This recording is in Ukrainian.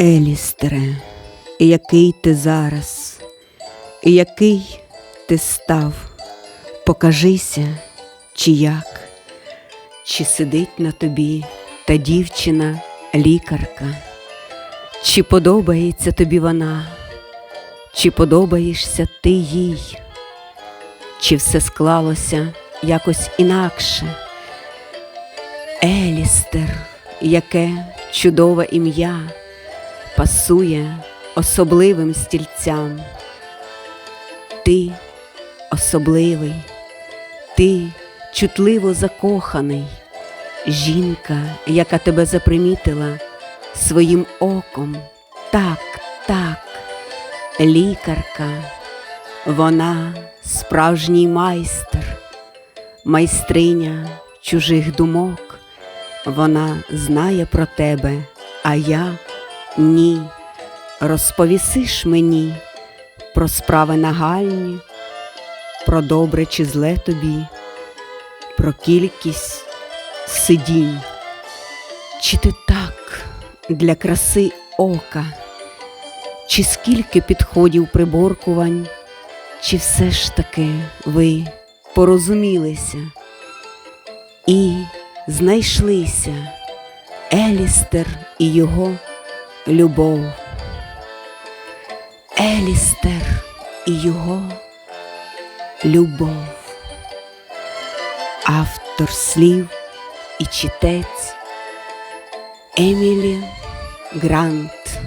Елістере, який ти зараз, який ти став, покажися, чи як, чи сидить на тобі та дівчина лікарка, чи подобається тобі вона, чи подобаєшся ти їй, чи все склалося якось інакше. Елістер, яке чудове ім'я пасує особливим стільцям. Ти особливий, ти чутливо закоханий, жінка, яка тебе запримітила своїм оком. Так, так, лікарка, вона справжній майстер, майстриня чужих думок. Вона знає про тебе, а я ні. Розповісиш мені про справи нагальні, про добре чи зле тобі, про кількість сидінь. Чи ти так для краси ока, чи скільки підходів приборкувань, чи все ж таки ви порозумілися і знайшлися Елістер і його любов. Елістер і його любов. Автор слів і читець Емілі Грант.